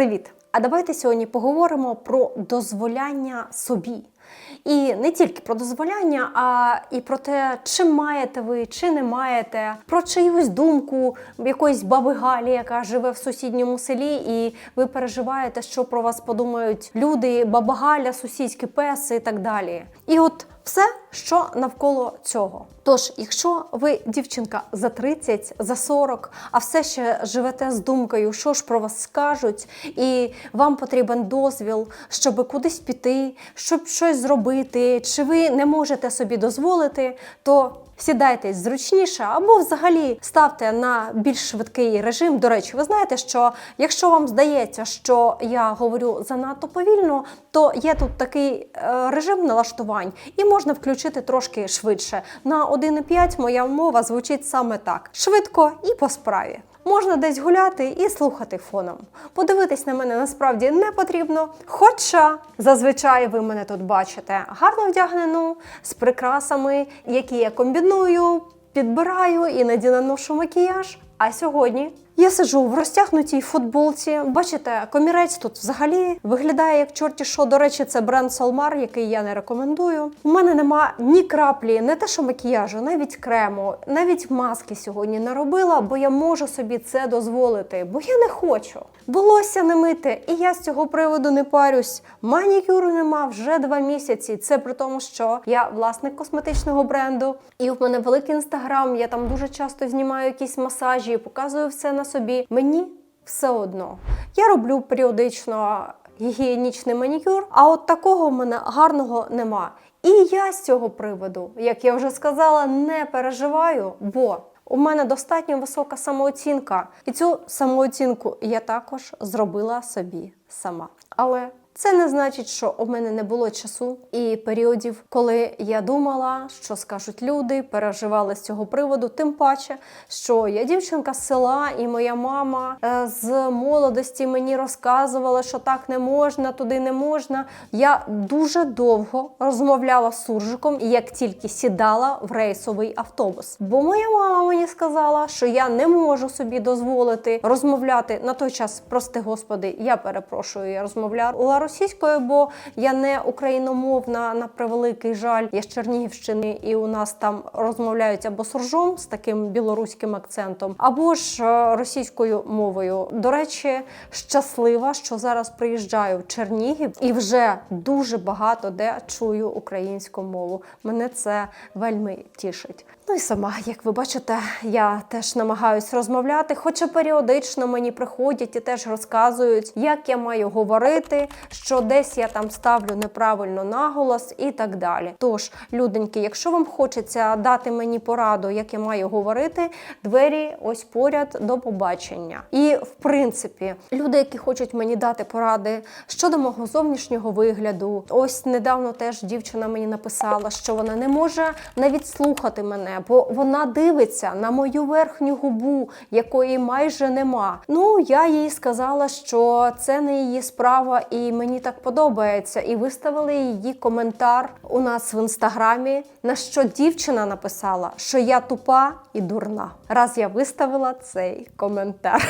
Привіт! А давайте сьогодні поговоримо про дозволяння собі. І не тільки про дозволяння, а і про те, чи маєте ви, чи не маєте, про чиюсь думку якоїсь баби Галі, яка живе в сусідньому селі, і ви переживаєте, що про вас подумають люди, баба Галя, сусідські песи і так далі. І от все, що навколо цього. Тож, якщо ви дівчинка за 30, за 40, а все ще живете з думкою, що ж про вас скажуть, і вам потрібен дозвіл, щоб кудись піти, щоб щось зробити, чи ви не можете собі дозволити, то сідайтесь зручніше або взагалі ставте на більш швидкий режим. До речі, ви знаєте, що якщо вам здається, що я говорю занадто повільно, то є тут такий е, режим налаштувань, і можна включити трошки швидше. На 1,5 моя мова звучить саме так: швидко і по справі. Можна десь гуляти і слухати фоном. Подивитись на мене насправді не потрібно. Хоча зазвичай ви мене тут бачите гарно вдягнену, з прикрасами, які я комбіную, підбираю, іноді наношу макіяж. А сьогодні я сиджу в розтягнутій футболці. Бачите, комірець тут взагалі виглядає як чорті що. До речі, це бренд Solmar, який я не рекомендую. У мене нема ні краплі, не те, що макіяжу, навіть крему, навіть маски сьогодні не робила, бо я можу собі це дозволити, бо я не хочу. Волосся не мити, і я з цього приводу не парюсь. Манікюру нема вже два місяці. Це при тому, що я власник косметичного бренду, і в мене великий інстаграм. Я там дуже часто знімаю якісь масажі, показую все на собі. Мені все одно. Я роблю періодично гігієнічний манікюр, а от такого в мене гарного нема. І я з цього приводу, як я вже сказала, не переживаю, бо у мене достатньо висока самооцінка, і цю самооцінку я також зробила собі сама. Але це не значить, що у мене не було часу і періодів, коли я думала, що скажуть люди, переживали з цього приводу. Тим паче, що я дівчинка з села, і моя мама е, з молодості мені розказувала, що так не можна, туди не можна. Я дуже довго розмовляла з суржиком, як тільки сідала в рейсовий автобус. Бо моя мама мені сказала, що я не можу собі дозволити розмовляти на той час, прости господи, я перепрошую, я розмовляла російською, бо я не україномовна на превеликий жаль. Я з Чернігівщини, і у нас там розмовляють або суржом з таким білоруським акцентом, або ж е, російською мовою. До речі, щаслива, що зараз приїжджаю в Чернігів і вже дуже багато де чую українську мову. Мене це вельми тішить. Ну і сама, як ви бачите, я теж намагаюсь розмовляти, хоча періодично мені приходять і теж розказують, як я маю говорити, що десь я там ставлю неправильно наголос і так далі. Тож, люденьки, якщо вам хочеться дати мені пораду, як я маю говорити, двері ось поряд до побачення. І в принципі, люди, які хочуть мені дати поради щодо мого зовнішнього вигляду, ось недавно теж дівчина мені написала, що вона не може навіть слухати мене, бо вона дивиться на мою верхню губу, якої майже нема. Ну я їй сказала, що це не її справа, і мені так подобається. І виставили її коментар у нас в інстаграмі, на що дівчина написала, що я тупа і дурна. Раз я виставила цей коментар.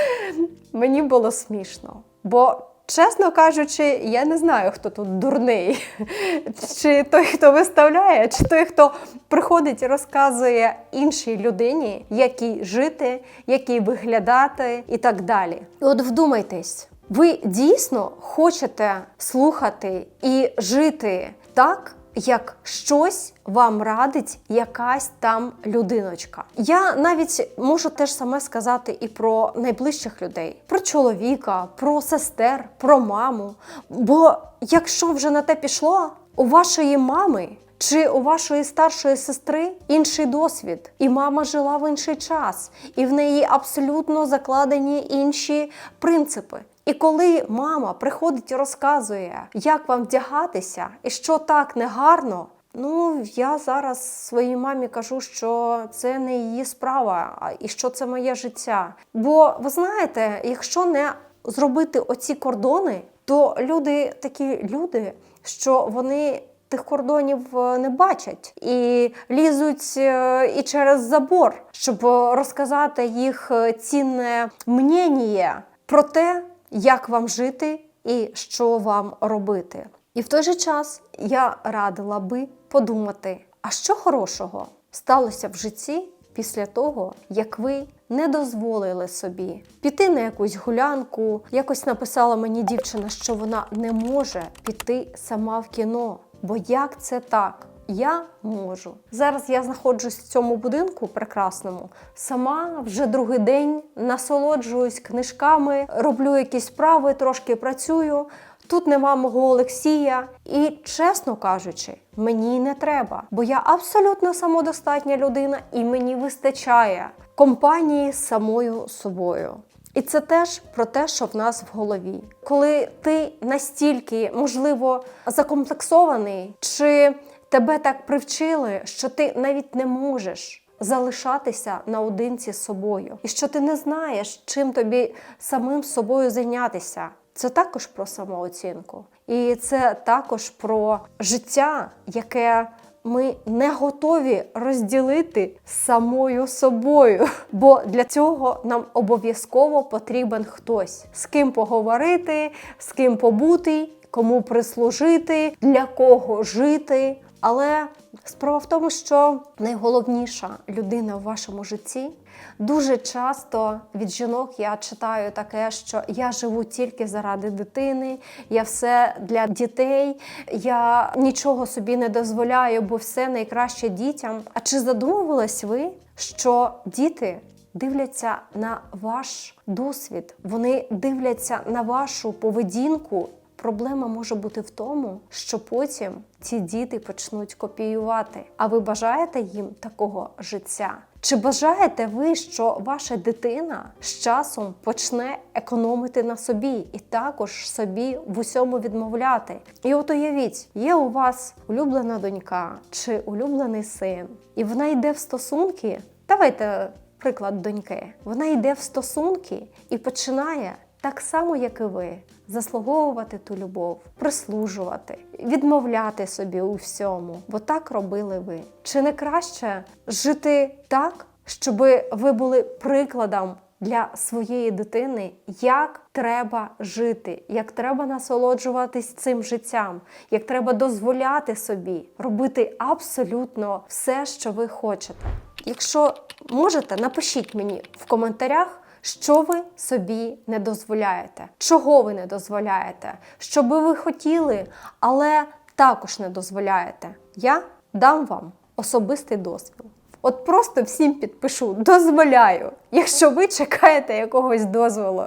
Мені було смішно. Бо, чесно кажучи, я не знаю, хто тут дурний. Чи той, хто виставляє, чи той, хто приходить і розказує іншій людині, як їй жити, як їй виглядати і так далі. І от вдумайтесь, ви дійсно хочете слухати і жити так, як щось вам радить якась там людиночка. Я навіть можу теж саме сказати і про найближчих людей, про чоловіка, про сестер, про маму. Бо якщо вже на те пішло, у вашої мами. Чи у вашої старшої сестри інший досвід, і мама жила в інший час, і в неї абсолютно закладені інші принципи. І коли мама приходить і розказує, як вам вдягатися, і що так негарно, ну я зараз своїй мамі кажу, що це не її справа, і що це моє життя. Бо ви знаєте, якщо не зробити оці кордони, то люди такі люди, що вони. Тих кордонів е, не бачать і лізуть е, і через забор, щоб розказати їх е, цінне мнення про те, як вам жити і що вам робити. І в той же час я радила би подумати, а що хорошого сталося в житті після того, як ви не дозволили собі піти на якусь гулянку. Якось написала мені дівчина, що вона не може піти сама в кіно. Бо як це так? Я можу. Зараз я знаходжусь в цьому будинку прекрасному. Сама вже другий день насолоджуюсь книжками, роблю якісь справи, трошки працюю. Тут нема мого Олексія, і чесно кажучи, мені не треба, бо я абсолютно самодостатня людина, і мені вистачає компанії самою собою. І це теж про те, що в нас в голові. Коли ти настільки, можливо, закомплексований, чи тебе так привчили, що ти навіть не можеш залишатися наодинці з собою, і що ти не знаєш, чим тобі самим собою зайнятися. Це також про самооцінку. І це також про життя, яке ми не готові розділити самою собою. Бо для цього нам обов'язково потрібен хтось, з ким поговорити, з ким побути, кому прислужити, для кого жити. Але справа в тому, що найголовніша людина в вашому житті дуже часто від жінок я читаю таке, що я живу тільки заради дитини, я все для дітей, я нічого собі не дозволяю, бо все найкраще дітям. А чи задумувались ви, що діти? Дивляться на ваш досвід, вони дивляться на вашу поведінку Проблема може бути в тому, що потім ці діти почнуть копіювати. А ви бажаєте їм такого життя? Чи бажаєте ви, що ваша дитина з часом почне економити на собі і також собі в усьому відмовляти? І от уявіть, є у вас улюблена донька чи улюблений син, і вона йде в стосунки. Давайте приклад доньки. Вона йде в стосунки і починає так само, як і ви, заслуговувати ту любов, прислужувати, відмовляти собі у всьому, бо так робили ви. Чи не краще жити так, щоб ви були прикладом? Для своєї дитини, як треба жити, як треба насолоджуватись цим життям, як треба дозволяти собі робити абсолютно все, що ви хочете. Якщо можете, напишіть мені в коментарях, що ви собі не дозволяєте, чого ви не дозволяєте, що би ви хотіли, але також не дозволяєте. Я дам вам особистий дозвіл. От просто всім підпишу дозволяю, якщо ви чекаєте якогось дозволу,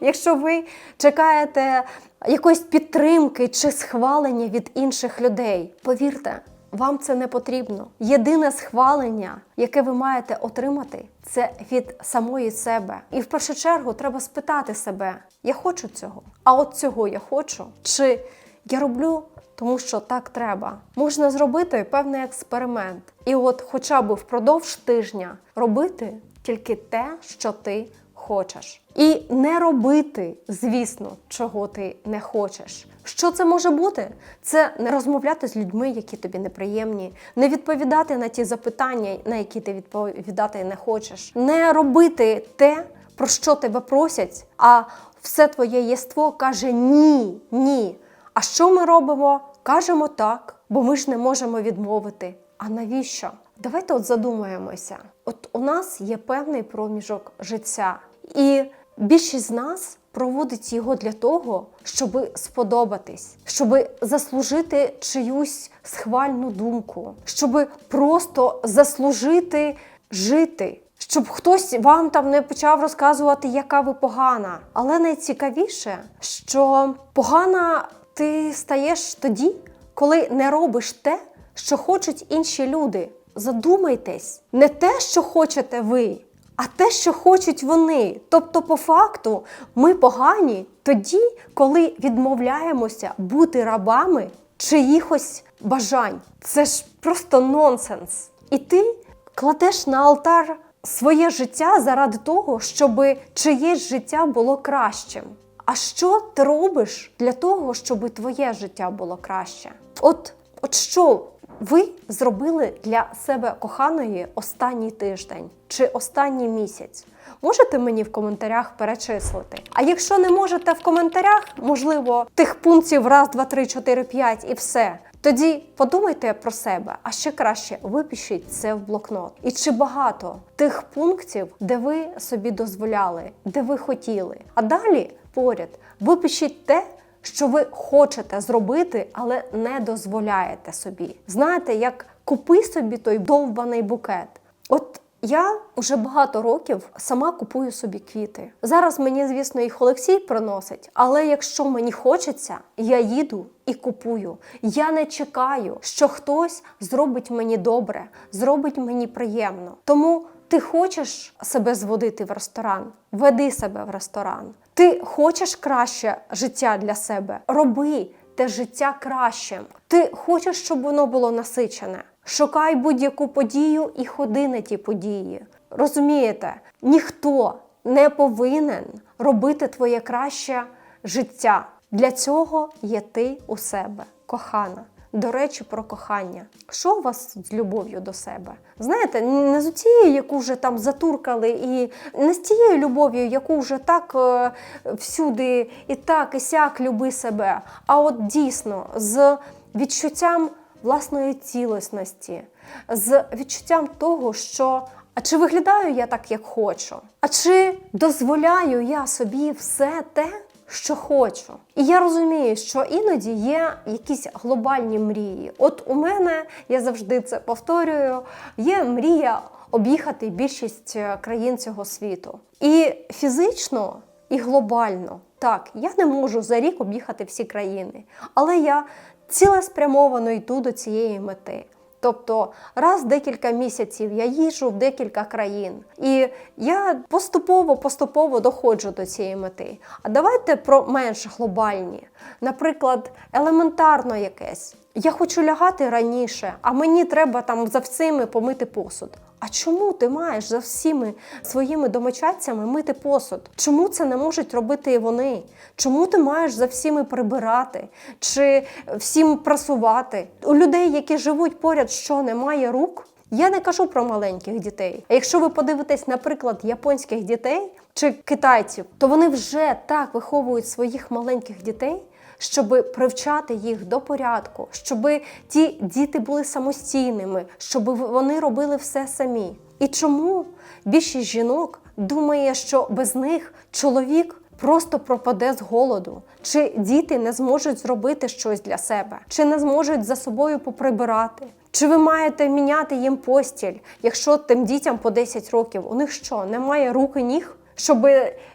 якщо ви чекаєте якоїсь підтримки чи схвалення від інших людей, повірте, вам це не потрібно. Єдине схвалення, яке ви маєте отримати, це від самої себе. І в першу чергу треба спитати себе: я хочу цього, а от цього я хочу, чи я роблю. Тому що так треба. Можна зробити певний експеримент. І от хоча б впродовж тижня робити тільки те, що ти хочеш. І не робити, звісно, чого ти не хочеш. Що це може бути? Це не розмовляти з людьми, які тобі неприємні, не відповідати на ті запитання, на які ти відповідати не хочеш, не робити те, про що тебе просять, а все твоє єство каже ні, ні. А що ми робимо? Кажемо так, бо ми ж не можемо відмовити. А навіщо? Давайте от задумаємося. От у нас є певний проміжок життя, і більшість з нас проводить його для того, щоб сподобатись, щоб заслужити чиюсь схвальну думку, щоб просто заслужити жити. Щоб хтось вам там не почав розказувати, яка ви погана. Але найцікавіше, що погана ти стаєш тоді, коли не робиш те, що хочуть інші люди. Задумайтесь, не те, що хочете ви, а те, що хочуть вони. Тобто, по факту, ми погані тоді, коли відмовляємося бути рабами чиїхось бажань. Це ж просто нонсенс. І ти кладеш на алтар своє життя заради того, щоб чиєсь життя було кращим. А що ти робиш для того, щоб твоє життя було краще? От, От що ви зробили для себе коханої останній тиждень чи останній місяць? Можете мені в коментарях перечислити? А якщо не можете в коментарях, можливо, тих пунктів раз, два, три, чотири, п'ять і все. Тоді подумайте про себе, а ще краще випишіть це в блокнот. І чи багато тих пунктів, де ви собі дозволяли, де ви хотіли. А далі поряд випишіть те, що ви хочете зробити, але не дозволяєте собі. Знаєте, як купи собі той довбаний букет. От я вже багато років сама купую собі квіти. Зараз мені, звісно, їх Олексій приносить, але якщо мені хочеться, я їду і купую. Я не чекаю, що хтось зробить мені добре, зробить мені приємно. Тому ти хочеш себе зводити в ресторан, веди себе в ресторан. Ти хочеш краще життя для себе, роби те життя кращим. Ти хочеш, щоб воно було насичене. Шукай будь-яку подію і ходи на ті події. Розумієте, ніхто не повинен робити твоє краще життя. Для цього є ти у себе, кохана. До речі, про кохання. Що у вас з любов'ю до себе? Знаєте, не з тією, яку вже там затуркали, і не з тією любов'ю, яку вже так е, всюди і так, і сяк люби себе. А от дійсно з відчуттям власної цілісності, з відчуттям того, що а чи виглядаю я так, як хочу? А чи дозволяю я собі все те, що хочу? І я розумію, що іноді є якісь глобальні мрії. От у мене, я завжди це повторюю, є мрія об'їхати більшість е, країн цього світу. І фізично, і глобально. Так, я не можу за рік об'їхати всі країни, але я цілеспрямовано йду до цієї мети. Тобто раз в декілька місяців я їжджу в декілька країн, і я поступово-поступово доходжу до цієї мети. А давайте про менш глобальні, наприклад, елементарно якесь. Я хочу лягати раніше, а мені треба там за всіми помити посуд. А чому ти маєш за всіми своїми домочадцями мити посуд? Чому це не можуть робити і вони? Чому ти маєш за всіми прибирати чи всім прасувати? У людей, які живуть поряд, що немає рук? Я не кажу про маленьких дітей. А якщо ви подивитесь, наприклад, японських дітей чи китайців, то вони вже так виховують своїх маленьких дітей щоб привчати їх до порядку, щоб ті діти були самостійними, щоб вони робили все самі. І чому більшість жінок думає, що без них чоловік просто пропаде з голоду, чи діти не зможуть зробити щось для себе, чи не зможуть за собою поприбирати? Чи ви маєте міняти їм постіль, якщо тим дітям по 10 років? У них що, немає рук і ніг? Щоб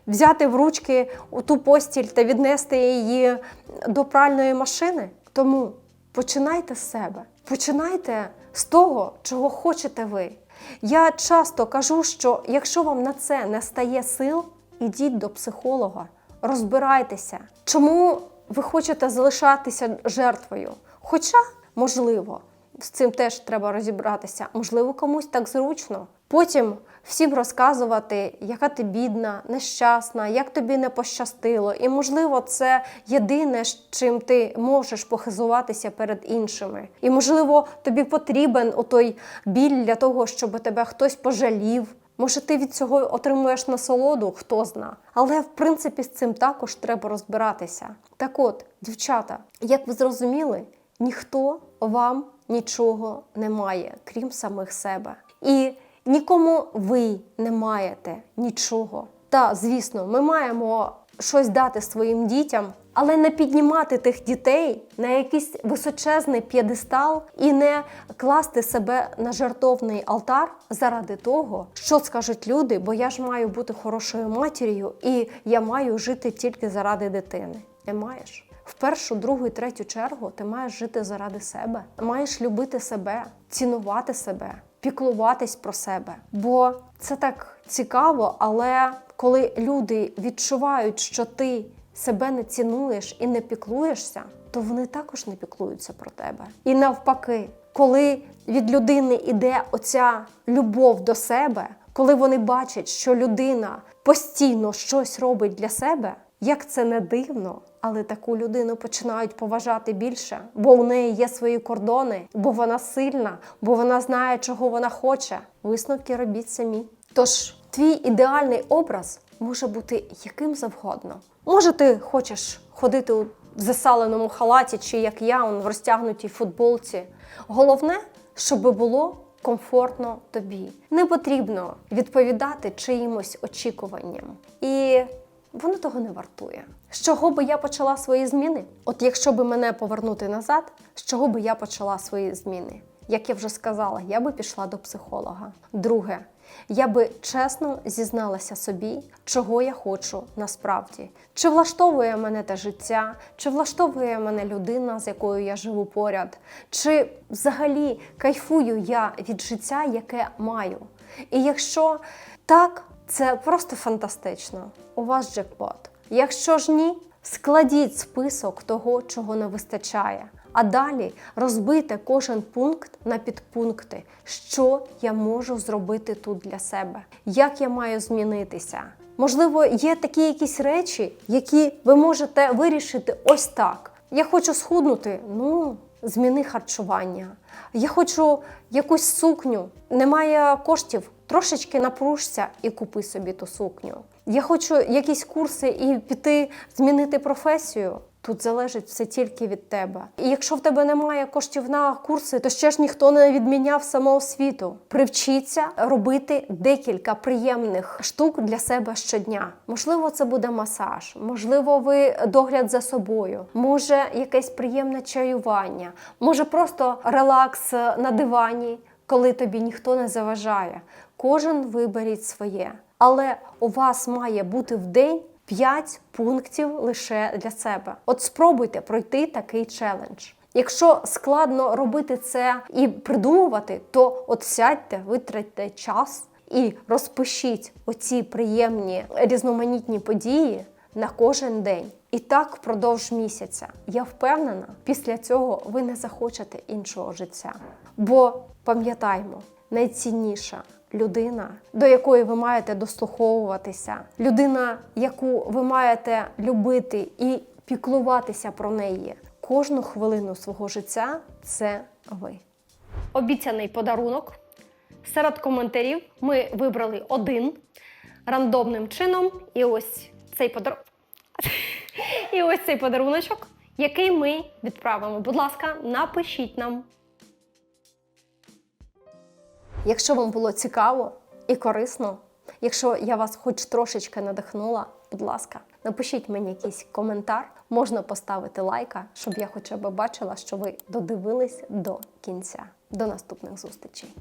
взяти в ручки ту постіль та віднести її до пральної машини. Тому починайте з себе, починайте з того, чого хочете ви. Я часто кажу, що якщо вам на це не стає сил, ідіть до психолога, розбирайтеся, чому ви хочете залишатися жертвою. Хоча, можливо, з цим теж треба розібратися, можливо, комусь так зручно. Потім всім розказувати, яка ти бідна, нещасна, як тобі не пощастило. І, можливо, це єдине, чим ти можеш похизуватися перед іншими. І, можливо, тобі потрібен отой біль для того, щоб тебе хтось пожалів. Може, ти від цього отримуєш насолоду, хто зна. Але в принципі з цим також треба розбиратися. Так от, дівчата, як ви зрозуміли, ніхто вам нічого не має, крім самих себе. І Нікому ви не маєте нічого. Та, звісно, ми маємо щось дати своїм дітям, але не піднімати тих дітей на якийсь височезний п'єдестал і не класти себе на жартовний алтар заради того, що скажуть люди, бо я ж маю бути хорошою матір'ю і я маю жити тільки заради дитини. Не маєш. В першу, другу і третю чергу ти маєш жити заради себе, маєш любити себе, цінувати себе піклуватись про себе. Бо це так цікаво, але коли люди відчувають, що ти себе не цінуєш і не піклуєшся, то вони також не піклуються про тебе. І навпаки, коли від людини йде оця любов до себе, коли вони бачать, що людина постійно щось робить для себе, як це не дивно, але таку людину починають поважати більше, бо у неї є свої кордони, бо вона сильна, бо вона знає, чого вона хоче. Висновки робіть самі. Тож, твій ідеальний образ може бути яким завгодно. Може, ти хочеш ходити у засаленому халаті, чи як я, он в розтягнутій футболці. Головне, щоб було комфортно тобі. Не потрібно відповідати чиїмось очікуванням. І воно того не вартує. З чого би я почала свої зміни? От якщо би мене повернути назад, з чого би я почала свої зміни? Як я вже сказала, я би пішла до психолога. Друге, я би чесно зізналася собі, чого я хочу насправді. Чи влаштовує мене те життя, чи влаштовує мене людина, з якою я живу поряд, чи взагалі кайфую я від життя, яке маю. І якщо так, це просто фантастично. У вас джекпот. Якщо ж ні, складіть список того, чого не вистачає. А далі розбийте кожен пункт на підпункти, що я можу зробити тут для себе, як я маю змінитися. Можливо, є такі якісь речі, які ви можете вирішити ось так. Я хочу схуднути, ну зміни харчування. Я хочу якусь сукню, немає коштів, трошечки напружся і купи собі ту сукню. Я хочу якісь курси і піти змінити професію. Тут залежить все тільки від тебе. І якщо в тебе немає коштів на курси, то ще ж ніхто не відміняв самоосвіту. Привчіться робити декілька приємних штук для себе щодня. Можливо, це буде масаж, можливо, ви догляд за собою, може якесь приємне чаювання, може просто релакс на дивані, коли тобі ніхто не заважає. Кожен виберіть своє. Але у вас має бути в день 5 пунктів лише для себе. От спробуйте пройти такий челендж. Якщо складно робити це і придумувати, то от сядьте, витратьте час і розпишіть оці приємні різноманітні події на кожен день. І так впродовж місяця. Я впевнена, після цього ви не захочете іншого життя. Бо пам'ятаймо, найцінніша людина, до якої ви маєте дослуховуватися, людина, яку ви маєте любити і піклуватися про неї кожну хвилину свого життя це ви. Обіцяний подарунок. Серед коментарів ми вибрали один рандомним чином. І ось цей подарунок. І ось цей подаруночок, який ми відправимо. Будь ласка, напишіть нам. Якщо вам було цікаво і корисно, якщо я вас хоч трошечки надихнула, будь ласка, напишіть мені якийсь коментар, можна поставити лайка, щоб я хоча б бачила, що ви додивились до кінця. До наступних зустрічей.